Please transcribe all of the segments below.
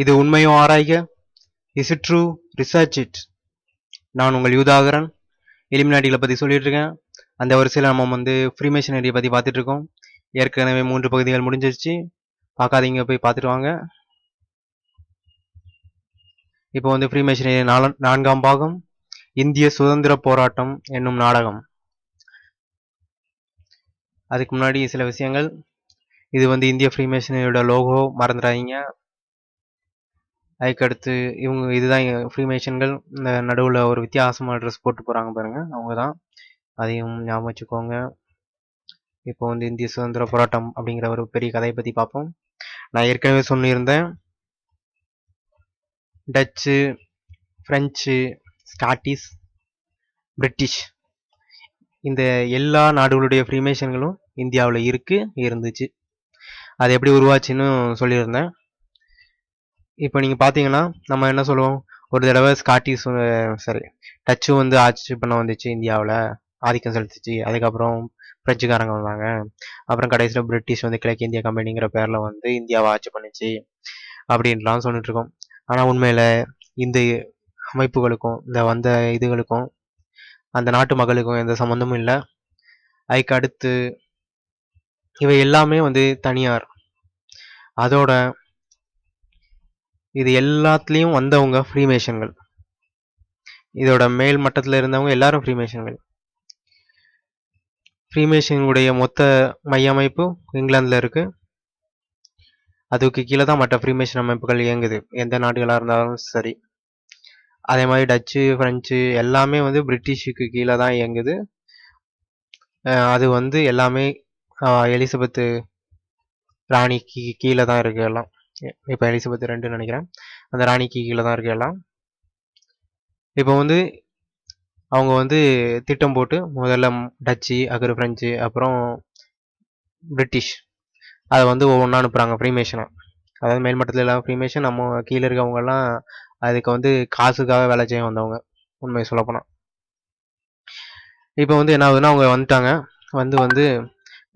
இது உண்மையோ ஆராய்க? Is it true research it நான் உங்கள் யூதாகரன். எலிமினாட்டிகளை பற்றி சொல்லிட்டு இருக்கேன். அந்த வரிசையில் நம்ம வந்து ஃப்ரீமேஷனரியை பற்றி பார்த்துட்டு இருக்கோம். ஏற்கனவே மூன்று பகுதிகள் முடிஞ்சிருச்சு. பார்க்காதீங்க போய் பார்த்துட்டு வாங்க. இப்போ வந்து ஃப்ரீமேஷனரி நாலு நான்காம் பாகம். இந்திய சுதந்திர போராட்டம் என்னும் நாடகம். அதுக்கு முன்னாடி சில விஷயங்கள். இது வந்து இந்திய ஃப்ரீமேஷனரியோட லோகோ மறந்துடாதீங்க. அதுக்கடுத்து இவங்க இதுதான் ஃப்ரீமேஷன்கள் இந்த நடுவில் ஒரு வித்தியாசமான ட்ரெஸ் போட்டு போகிறாங்க பாருங்கள் அவங்க தான் அதையும் ஞாபகம் வச்சுக்கோங்க. இப்போ வந்து இந்திய சுதந்திர போராட்டம் அப்படிங்கிற ஒரு பெரிய கதையை பற்றி பார்ப்போம். நான் ஏற்கனவே சொல்லியிருந்தேன். டச்சு ஃப்ரெஞ்சு ஸ்காட்டிஷ் பிரிட்டிஷ் இந்த எல்லா நாடுகளுடைய ஃப்ரீமேஷன்களும் இந்தியாவில் இருக்கு இருந்துச்சு. அது எப்படி உருவாச்சுன்னு சொல்லியிருந்தேன். இப்போ நீங்கள் பார்த்தீங்கன்னா நம்ம என்ன சொல்லுவோம்? ஒரு தடவை ஸ்காட்டிஷ் சாரி டச்சு வந்து ஆட்சி பண்ண வந்துச்சு இந்தியாவில் ஆதிக்கம் செலுத்துச்சு. அதுக்கப்புறம் பிரெஞ்சுக்காரங்க வந்தாங்க. அப்புறம் கடைசியில் பிரிட்டிஷ் வந்து கிழக்கு இந்தியா கம்பெனிங்கிற பேரில் வந்து இந்தியாவை ஆட்சி பண்ணிச்சு. அப்படின்லாம் சொல்லிட்டு இருக்கோம். ஆனால் உண்மையில் இந்த அமைப்புகளுக்கும் இந்த வந்த இதுகளுக்கும் அந்த நாட்டு மக்களுக்கும் எந்த சம்மந்தமும் இல்லை. அதுக்கு அடுத்து இவை எல்லாமே வந்து தனியார். அதோட இது எல்லாத்துலேயும் வந்தவங்க ஃப்ரீமேஷன்கள் இதோட மேல் மட்டத்தில் இருந்தவங்க எல்லாரும் ஃப்ரீமேஷன்கள் ஃப்ரீமேஷனுடைய மொத்த மைய அமைப்பு இங்கிலாந்தில் இருக்குது அதுக்கு கீழே தான் மற்ற ஃப்ரீமேஷன் அமைப்புகள் இயங்குது. எந்த நாடுகளாக இருந்தாலும் சரி. அதே மாதிரி டச்சு ஃப்ரெஞ்சு எல்லாமே வந்து பிரிட்டிஷுக்கு கீழே தான் இயங்குது. அது வந்து எல்லாமே எலிசபெத்து ராணிக்கு கீழே தான் இருக்கு எல்லாம். இப்போ எலிசபெத் ரெண்டுன்னு நினைக்கிறேன். அந்த ராணிக்கு கீழே தான் இருக்கு எல்லாம். இப்போ வந்து அவங்க வந்து திட்டம் போட்டு முதல்ல டச்சு அக்கறு ஃப்ரெஞ்சு அப்புறம் பிரிட்டிஷ். அதை வந்து ஒவ்வொன்றா அனுப்புகிறாங்க ஃப்ரீமேஷனாக அதாவது மேல்மட்டத்தில் எல்லாம் ஃப்ரீமேஷன் நம்ம கீழே இருக்கவங்கெல்லாம் அதுக்கு வந்து காசுக்காக வேலை செய்ய வந்தவங்க. உண்மையை சொல்லப்போனால் இப்போ வந்து என்ன ஆகுதுன்னா அவங்க வந்துட்டாங்க. வந்து வந்து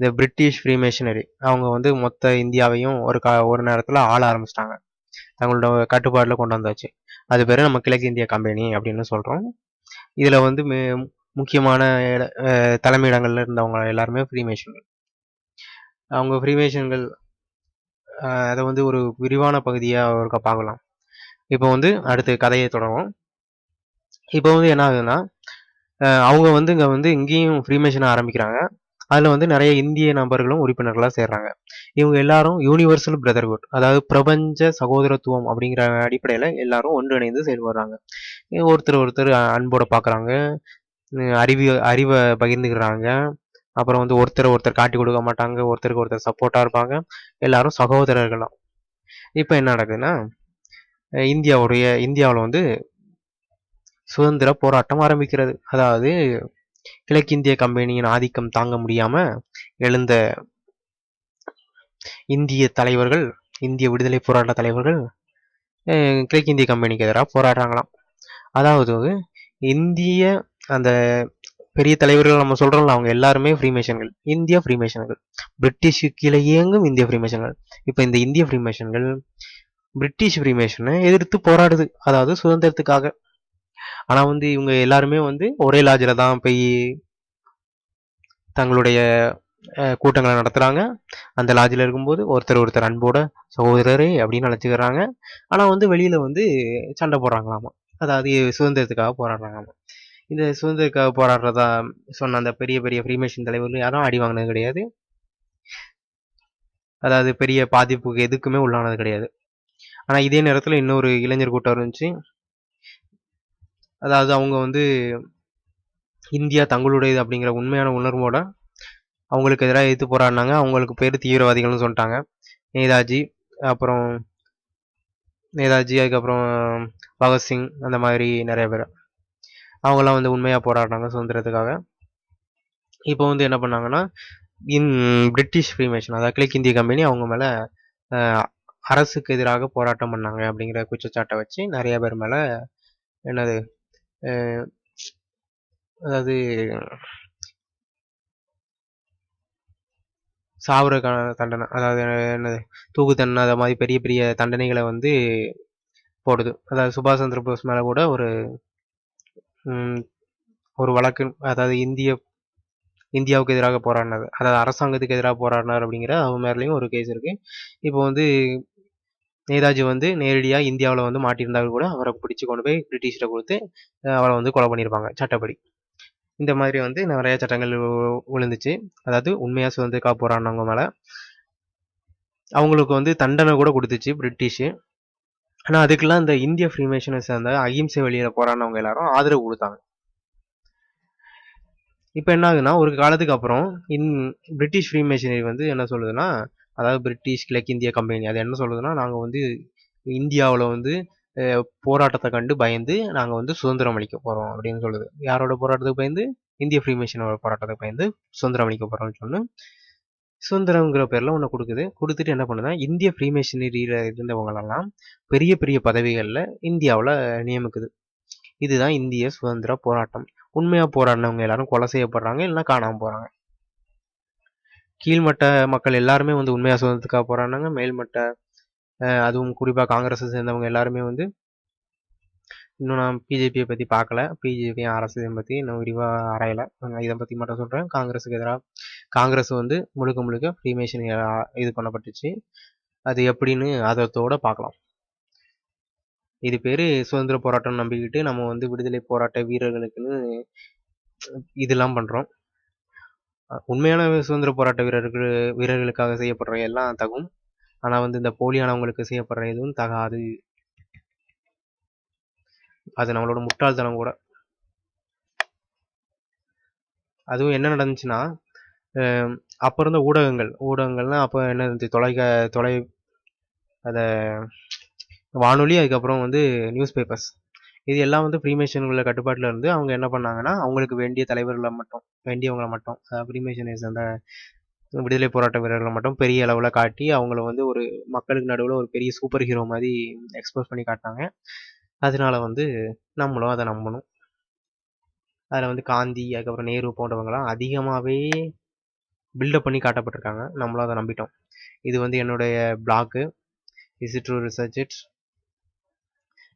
இந்த பிரிட்டிஷ் ஃப்ரீமேஷனரி அவங்க வந்து மொத்த இந்தியாவையும் ஒரு கா ஒரு நேரத்தில் ஆள ஆரம்பிச்சிட்டாங்க. தங்களோட கட்டுப்பாட்டில் கொண்டு வந்தாச்சு. அது பேர் நம்ம கிழக்கு இந்திய கம்பெனி அப்படின்னு சொல்கிறோம் இதில் வந்து முக்கியமான தலைமையிடங்களில் இருந்தவங்க எல்லாருமே ஃப்ரீமேஷன்கள் அவங்க ஃப்ரீமேஷன்கள் அதை வந்து ஒரு விரிவான பகுதியாக இருக்க பார்க்கலாம். இப்போ வந்து அடுத்து கதையை தொடரும் இப்போ வந்து என்ன ஆகுதுன்னா அவங்க வந்து இங்கே வந்து இங்கேயும் ஃப்ரீமேஷனை ஆரம்பிக்கிறாங்க. அதில் வந்து நிறைய இந்திய நபர்களும் உறுப்பினர்களாக சேர்றாங்க. இவங்க எல்லாரும் யூனிவர்சல் பிரதர்ஹுட் அதாவது பிரபஞ்ச சகோதரத்துவம் அப்படிங்கிற அடிப்படையில் எல்லாரும் ஒன்றிணைந்து செயல்படுறாங்க ஒருத்தர் ஒருத்தர் அன்போடு பார்க்குறாங்க அறிவி அறிவை பகிர்ந்துக்கிறாங்க. அப்புறம் வந்து ஒருத்தர் ஒருத்தர் காட்டி கொடுக்க மாட்டாங்க ஒருத்தருக்கு ஒருத்தர் சப்போர்ட்டாக இருப்பாங்க. எல்லாரும் சகோதரர்களாம் இப்போ என்ன நடக்குதுன்னா இந்தியாவுடைய இந்தியாவில் வந்து சுதந்திர போராட்டம் ஆரம்பிக்கிறது. அதாவது கிழக்கிந்திய கம்பெனியின் ஆதிக்கம் தாங்க முடியாம எழுந்த இந்திய தலைவர்கள் இந்திய விடுதலை போராட்ட தலைவர்கள் கிழக்கிந்திய கம்பெனிக்கு எதிராக போராடுறாங்களாம். அதாவது இந்திய அந்த பெரிய தலைவர்கள் நம்ம சொல்றோம்ல அவங்க எல்லாருமே ஃப்ரீமேஷன்கள். இந்திய ஃப்ரீமேஷன்கள். பிரிட்டிஷு கீழே இயங்கும் இந்திய ஃப்ரீமேஷன்கள். இப்போ இந்த இந்திய ஃப்ரீமேஷன்கள் பிரிட்டிஷ் ஃப்ரீமேஷனை எதிர்த்து போராடுது. அதாவது சுதந்திரத்துக்காக. ஆனால் வந்து இவங்க எல்லாருமே வந்து ஒரே லாட்ஜில் தான் போய் தங்களுடைய கூட்டங்களை நடத்துகிறாங்க அந்த லாட்ஜில் இருக்கும்போது ஒருத்தர் ஒருத்தர் அன்போட சகோதரரே அப்படின்னு நினச்சிக்கிறாங்க ஆனால் வந்து வெளியில் வந்து சண்டை போடுறாங்களாமா? அதாவது சுதந்திரத்துக்காக போராடுறாங்களாமா? இந்த சுதந்திரத்துக்காக போராடுறதா சொன்ன அந்த பெரிய பெரிய ஃப்ரீமேஷன் தலைவர்கள் யாரும் அடி வாங்கினது கிடையாது. அதாவது பெரிய பாதிப்புக்கு எதுக்குமே உள்ளானது கிடையாது. ஆனால் இதே நேரத்தில் இன்னொரு இளைஞர் கூட்டம் இருந்துச்சு. அதாவது அவங்க வந்து இந்தியா தங்களுடையது அப்படிங்கிற உண்மையான உணர்வோட அவங்களுக்கு எதிராக எதிர்த்து போராடினாங்க. அவங்களுக்கு பேர் தீவிரவாதிகள்னு சொல்லிட்டாங்க. நேதாஜி அப்புறம் நேதாஜி அதுக்கப்புறம் பகத்சிங் அந்த மாதிரி நிறைய பேர். அவங்கெல்லாம் வந்து உண்மையாக போராடினாங்க சுதந்திரத்துக்காக. இப்போ வந்து என்ன பண்ணாங்கன்னா இன் பிரிட்டிஷ் ஃப்ரீமேஷன் அதாவது கிழக்கிந்திய கம்பெனி அவங்க மேலே அரசுக்கு எதிராக போராட்டம் பண்ணாங்க அப்படிங்கிற குற்றச்சாட்டை வச்சு நிறைய பேர் மேலே என்னது அதாவது சாவுறதுக்கான தண்டனை அதாவது என்னது தூக்கு தண்டனை அதை மாதிரி பெரிய பெரிய தண்டனைகளை வந்து போடுது. அதாவது சுபாஷ் சந்திர போஸ் மேலே கூட ஒரு ஒரு வழக்கு அதாவது இந்திய இந்தியாவுக்கு எதிராக போராடினது. அதாவது அரசாங்கத்துக்கு எதிராக போராடினார் அப்படிங்கிற அவங்க மேலேயும் ஒரு கேஸ் இருக்குது இப்போ வந்து நேதாஜி வந்து நேரடியாக இந்தியாவில் வந்து மாட்டியிருந்தாலும் கூட அவரை பிடிச்சி கொண்டு போய் பிரிட்டிஷ்கிட்ட கொடுத்து அவரை வந்து கொலை பண்ணியிருப்பாங்க சட்டப்படி. இந்த மாதிரி வந்து நிறைய சட்டங்கள் விழுந்துச்சு. அதாவது உண்மையாக சுதந்திரக்கா போராடினவங்க மேலே. அவங்களுக்கு வந்து தண்டனை கூட கொடுத்துச்சு பிரிட்டிஷு. ஆனால் அதுக்கெல்லாம் இந்த இந்திய ஃப்ரீமேஷனை சேர்ந்த அகிம்சை வழியில் போராடினவங்க எல்லாரும் ஆதரவு கொடுத்தாங்க. இப்போ என்ன ஆகுதுன்னா ஒரு காலத்துக்கு அப்புறம் இன் பிரிட்டிஷ் ஃப்ரீமேஷனரி வந்து என்ன சொல்லுதுன்னா அதாவது பிரிட்டிஷ் கிழக்கிந்திய கம்பெனி அது என்ன சொல்லுதுன்னா நாங்கள் வந்து இந்தியாவில் வந்து போராட்டத்தை கண்டு பயந்து நாங்கள் வந்து சுதந்திரம் அளிக்க போகிறோம் அப்படின்னு சொல்லுது. யாரோட போராட்டத்துக்கு பயந்து? இந்திய ஃப்ரீமேஷனோட போராட்டத்துக்கு பயந்து சுதந்திரம் அளிக்க போகிறோம்னு சொன்னு சுதந்திரங்கிற பேரில் ஒன்று கொடுக்குது. கொடுத்துட்டு என்ன பண்ணுதுன்னா இந்திய ஃப்ரீமேஷனரியில் இருந்தவங்களெல்லாம் பெரிய பெரிய பதவிகளில் இந்தியாவில் நியமிக்குது. இதுதான் இந்திய சுதந்திர போராட்டம். உண்மையாக போராடினவங்க எல்லாரும் கொலை செய்யப்படுறாங்க இல்லைன்னா காணாமல் போகிறாங்க கீழ்மட்ட மக்கள் எல்லாருமே வந்து உண்மையாக சுதந்திரத்துக்காக போராடினாங்க. மேல்மட்ட அதுவும் குறிப்பாக காங்கிரஸை சேர்ந்தவங்க எல்லாருமே வந்து இன்னும் நான் பிஜேபியை பற்றி பார்க்கல. பிஜேபியும் ஆர்எஸ்எஸையும் பற்றி இன்னும் விரிவாக ஆராயலை. இதை பற்றி மட்டும் சொல்கிறேன் காங்கிரஸுக்கு எதிராக காங்கிரஸ் வந்து முழுக்க முழுக்க ஃப்ரீமேஷன் இது பண்ணப்பட்டுச்சு. அது எப்படின்னு அதத்தோட பார்க்கலாம். இது பேர் சுதந்திர போராட்டம் நம்பிக்கிட்டு நம்ம வந்து விடுதலை போராட்ட வீரர்களுக்குன்னு இதெல்லாம் பண்ணுறோம் உண்மையான சுதந்திர போராட்ட வீரர்கள் வீரர்களுக்காக செய்யப்படுற எல்லாம் தகும். ஆனால் வந்து இந்த போலியானவங்களுக்கு செய்யப்படுற எதுவும் தகாது. அது நம்மளோட முட்டாள்தனம் கூட. அதுவும் என்ன நடந்துச்சுன்னா அப்போ இருந்த ஊடகங்கள் ஊடகங்கள்லாம் அப்போ என்ன இருந்துச்சு? தொலைக்க தொலை அதை வானொலி அதுக்கப்புறம் வந்து நியூஸ் பேப்பர்ஸ் இது எல்லாம் வந்து ஃப்ரீமேஷன்கள கட்டுப்பாட்டில் இருந்து அவங்க என்ன பண்ணாங்கன்னா அவங்களுக்கு வேண்டிய தலைவர்களை மட்டும் வேண்டியவங்களை மட்டும் ஃப்ரீமேஷனர்ஸ் அந்த விடுதலை போராட்ட வீரர்களை மட்டும் பெரிய அளவில் காட்டி அவங்கள வந்து ஒரு மக்களுக்கு நடுவில் ஒரு பெரிய சூப்பர் ஹீரோ மாதிரி எக்ஸ்போஸ் பண்ணி காட்டினாங்க. அதனால வந்து நம்மளும் அதை நம்பணும். அதில் வந்து காந்தி அதுக்கப்புறம் நேரு போன்றவங்களாம் அதிகமாகவே பில்டப் பண்ணி காட்டப்பட்டிருக்காங்க. நம்மளும் அதை நம்பிட்டோம். இது வந்து என்னுடைய blog is true research it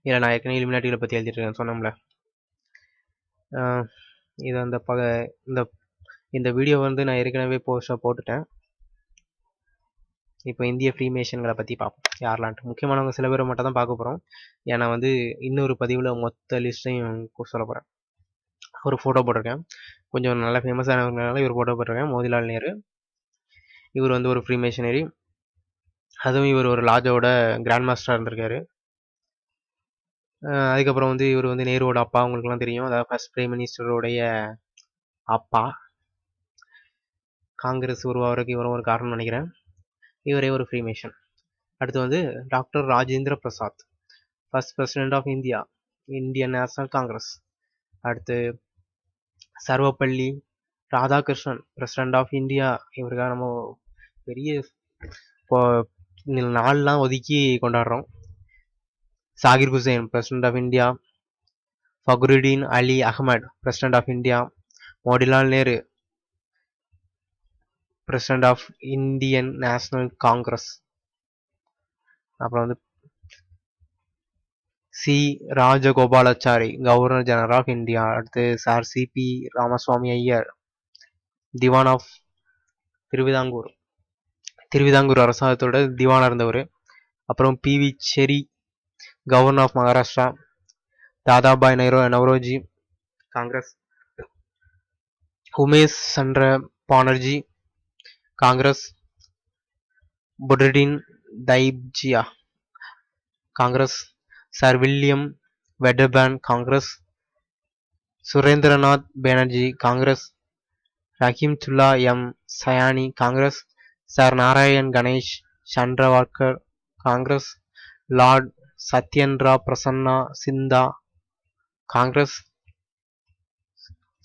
இல்லை நான் ஏற்கனவே இலுமினாட்டிகளை பற்றி எழுதிட்டுருக்கேன் சொன்னோம்ல இது அந்த பக இந்த இந்த வீடியோ வந்து நான் ஏற்கனவே போஸ்டாக போட்டுட்டேன். இப்போ இந்திய ஃப்ரீமேஷன்களை பற்றி பார்ப்போம். யாரெலான்ட்டு முக்கியமானவங்க சில பேரை மட்டும் தான் பார்க்க போகிறோம் ஏன்னா வந்து இன்னொரு பதிவில் மொத்த லிஸ்ட்டையும் சொல்ல போகிறேன் ஒரு ஃபோட்டோ போட்டிருக்கேன். கொஞ்சம் நல்ல ஃபேமஸானவங்கனால இவர் ஃபோட்டோ போட்டிருக்கேன். மோதிலால் நேரு. இவர் வந்து ஒரு ஃப்ரீமேஷனரி அதுவும் இவர் ஒரு லாஜோட கிராண்ட் மாஸ்டராக இருந்திருக்காரு. அதுக்கப்புறம் வந்து இவர் வந்து நேருவோட அப்பா உங்களுக்குலாம் தெரியும். அதாவது ஃபர்ஸ்ட் பிரைம் மினிஸ்டருடைய அப்பா. காங்கிரஸ் உருவாகிறதுக்கு இவரும் ஒரு காரணம் நினைக்கிறேன். இவரே ஒரு ஃப்ரீமேஷன் அடுத்து வந்து doctor Rajendra Prasad. First president of India Indian National Congress அடுத்து Sarvepalli Radhakrishnan president of India இவருக்காக நம்ம பெரிய இப்போ நாள்லாம் ஒதுக்கி கொண்டாடுறோம். Zakir Hussain president of India Fakhruddin Ali Ahmed president of India Motilal Nehru president of Indian National Congress அப்புறம் வந்து C Rajagopalachari governor general of India அடுத்து sir C P Ramaswamy Iyer Dewan of Travancore Travancore அரசாங்கத்தோட திவானாக இருந்தவர். அப்புறம் P V Cheri governor of Maharashtra Dadabhai நைரோ Naoroji Congress Umesh Chandra Banerjee Congress Badruddin Tyabji Congress sir William Wedderburn Congress Surendranath Banerjee Congress Rahimtulla M Sayani Congress sir Narayan Ganesh Chandavarkar Congress lord Satyendra Prasanna Sinha Congress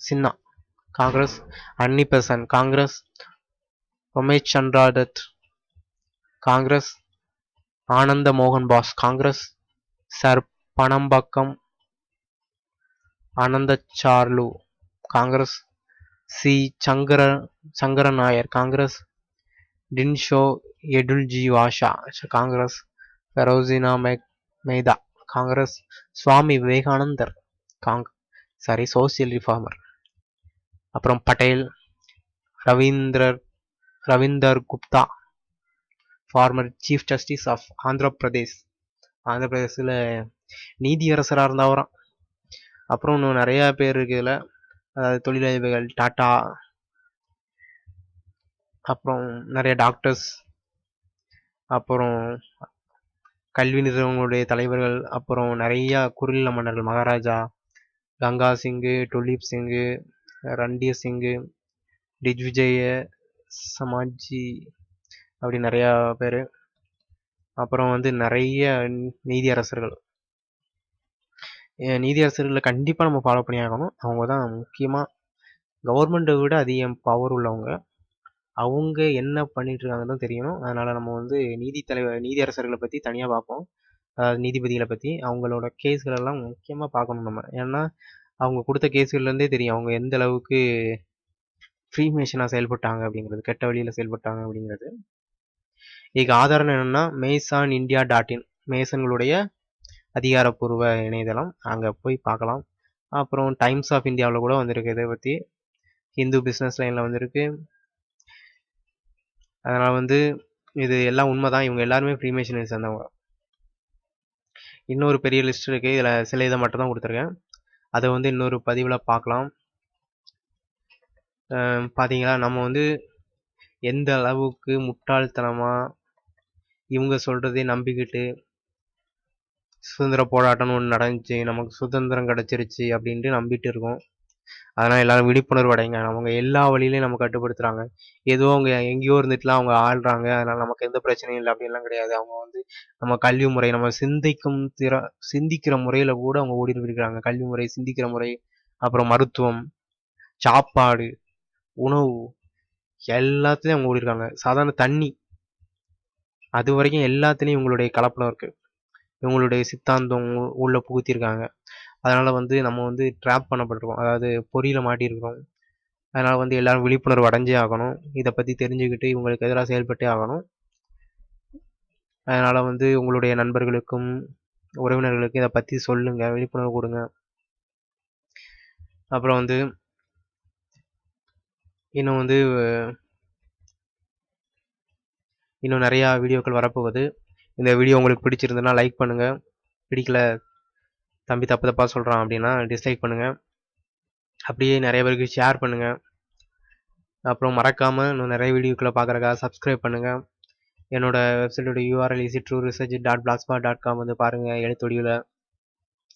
சின்னா காங்கிரஸ் அன்னி பெசன் காங்கிரஸ் ரமேஷ் சந்திரா தத் காங்கிரஸ் ஆனந்த மோகன் Bose Congress sir Panambakkam Ananda Charlu Congress C. Sankara Sankara Nair Congress Dinshaw Edulji Wacha Congress Pherozeshah Mehta Congress Swami Vivekananda காங் sorry social reformer அப்புறம் Patel Ravindra Ravinder Gupta former chief justice of Andhra Pradesh. Andhra பிரதேசில் நீதியரசராக இருந்தவராம் அப்புறம் இன்னும் நிறையா பேர் இருக்கு இதில் அதாவது தொழிலதிபர்கள் டாட்டா அப்புறம் நிறைய டாக்டர்ஸ் அப்புறம் கல்வி நிறுவனங்களுடைய தலைவர்கள் அப்புறம் நிறையா குறுநில மன்னர்கள் மகாராஜா கங்கா சிங்கு டுலீப் சிங்கு ரண்டீர் சிங்கு டிஜ்விஜய சமாஜி அப்படி நிறையா பேர். அப்புறம் வந்து நிறைய நீதியரசர்கள் நீதியரசர்களை கண்டிப்பாக நம்ம ஃபாலோ பண்ணி ஆகணும். அவங்க தான் முக்கியமாக கவர்மெண்ட்டை விட அதிகம் பவர் உள்ளவங்க. அவங்க என்ன பண்ணிட்டு இருக்காங்கன்னு தான் தெரியணும். அதனால நம்ம வந்து நீதி தலைவர் நீதியரசர்களை பற்றி தனியாக பார்ப்போம். நீதிபதிகளை பற்றி அவங்களோட கேஸ்களெல்லாம் முக்கியமாக பார்க்கணும் நம்ம. ஏன்னா அவங்க கொடுத்த கேஸ்கள்லேருந்தே தெரியும். அவங்க எந்த அளவுக்கு ஃப்ரீமேஷனாக செயல்பட்டாங்க அப்படிங்கிறது கெட்ட வழியில் செயல்பட்டாங்க அப்படிங்கிறது. இதுக்கு ஆதாரம் என்னென்னா மேசான் இந்தியா டாட் இன் மேசன்களுடைய அதிகாரப்பூர்வ இணையதளம். அங்கே போய் பார்க்கலாம். அப்புறம் டைம்ஸ் ஆஃப் இந்தியாவில் கூட வந்திருக்கு இதை பற்றி ஹிந்து பிஸ்னஸ் லைனில் வந்திருக்கு. அதனால் வந்து இது எல்லாம் உண்மை தான் இவங்க எல்லாருமே ஃப்ரீமேஷனை சேர்ந்தவங்க. இன்னொரு பெரிய லிஸ்ட் இருக்குது இதில் சில இதை மட்டும் தான் கொடுத்துருக்கேன். அதை வந்து இன்னொரு பதிவில் பார்க்கலாம். பார்த்தீங்களா நம்ம வந்து எந்த அளவுக்கு முட்டாள்தனமாக இவங்க சொல்கிறதே நம்பிக்கிட்டு சுதந்திர போராட்டம்னு ஒன்று நடந்துச்சு. நமக்கு சுதந்திரம் கிடச்சிருச்சு அப்படின்ட்டு நம்பிட்டு இருக்கோம். அதனால் எல்லாரும் விழிப்புணர்வு அடைங்க. அவங்க எல்லா வழியிலையும் நம்ம கட்டுப்படுத்துகிறாங்க ஏதோ அவங்க எங்கேயோ இருந்துட்டுலாம் அவங்க ஆள்றாங்க. அதனால் நமக்கு எந்த பிரச்சனையும் இல்லை. அப்படின்லாம் கிடையாது. அவங்க வந்து நம்ம கல்வி முறை நம்ம சிந்திக்கும் திற சிந்திக்கிற முறையில் கூட அவங்க ஓடிட்டு இருக்கிறாங்க கல்வி முறை சிந்திக்கிற முறை அப்புறம் மருத்துவம் சாப்பாடு உணவு எல்லாத்துலேயும் அவங்க ஓடிருக்காங்க. சாதாரண தண்ணி. அது வரைக்கும் எல்லாத்துலேயும் இவங்களுடைய கலப்படம் இருக்குது இவங்களுடைய சித்தாந்தம் உள்ள புகுத்திருக்காங்க. அதனால் வந்து நம்ம வந்து ட்ராப் பண்ணப்பட்டிருக்கோம். அதாவது பொறியில் மாட்டியிருக்கிறோம். அதனால் வந்து எல்லோரும் விழிப்புணர்வு அடைஞ்சே ஆகணும். இதை பற்றி தெரிஞ்சுக்கிட்டு இவங்களுக்கு எதிராக செயல்பட்டே ஆகணும். அதனால் வந்து உங்களுடைய நண்பர்களுக்கும் உறவினர்களுக்கும் இதை பற்றி சொல்லுங்கள் விழிப்புணர்வு கொடுங்க. அப்புறம் வந்து இன்னும் வந்து இன்னும் நிறையா வீடியோக்கள் வரப்போகுது. இந்த வீடியோ உங்களுக்கு பிடிச்சிருந்ததுன்னா லைக் பண்ணுங்கள் பிடிக்கல தம்பி தப்பு தப்பாக சொல்கிறான் அப்படின்னா டிஸ்லைக் பண்ணுங்கள் அப்படியே நிறைய பேருக்கு ஷேர் பண்ணுங்கள் அப்புறம் மறக்காமல் இன்னும் நிறைய வீடியோக்களை பார்க்குறக்காக சப்ஸ்கிரைப் பண்ணுங்கள் என்னோட வெப்சைட்டோட URL is it true research dot plasma dot com வந்து பாருங்கள் எழுத்தொடியில்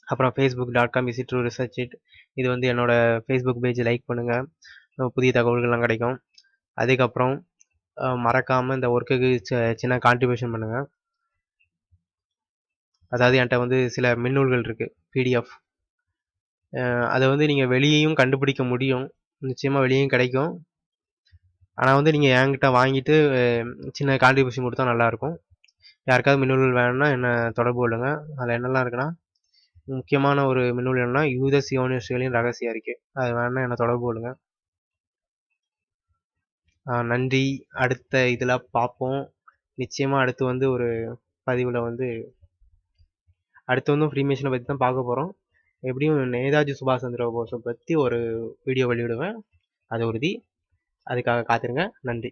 அப்புறம் Facebook dot com is it true research it இது வந்து என்னோட ஃபேஸ்புக் பேஜ் லைக் பண்ணுங்கள் புதிய தகவல்கள்லாம் கிடைக்கும். அதுக்கப்புறம் மறக்காமல் இந்த ஒர்க்குக்கு சின்ன கான்ட்ரிபியூஷன் பண்ணுங்கள் அதாவது என்கிட்ட வந்து சில மின்னூல்கள் இருக்குது பிடிஎஃப் அதை வந்து நீங்கள் வெளியேயும் கண்டுபிடிக்க முடியும். நிச்சயமாக வெளியேயும் கிடைக்கும். ஆனால் வந்து நீங்கள் என்கிட்ட வாங்கிட்டு சின்ன கான்ட்ரிபியூஷன் கொடுத்தா நல்லாயிருக்கும். யாருக்காவது மின்னூல்கள் வேணும்னா என்ன தொடர்பு கொள்ளுங்க. அதில் என்னெல்லாம் இருக்குன்னா முக்கியமான ஒரு மின்னூல் என்னன்னா யூத சியோனிஸ்டுகளின் ரகசிய அறிக்கை. அது வேணும்னா என்ன தொடர்பு கொள்ளுங்க. நன்றி. அடுத்த இதில் பார்ப்போம். நிச்சயமாக அடுத்து வந்து ஒரு பதிவில் வந்து அடுத்து வந்து ஃப்ரீமேஷனை பற்றி தான் பார்க்க போகிறோம் எப்படியும் நேதாஜி சுபாஷ் சந்திர போஸை பற்றி ஒரு வீடியோ வெளியிடுவேன். அது உறுதி. அதுக்காக காத்திருங்க. நன்றி.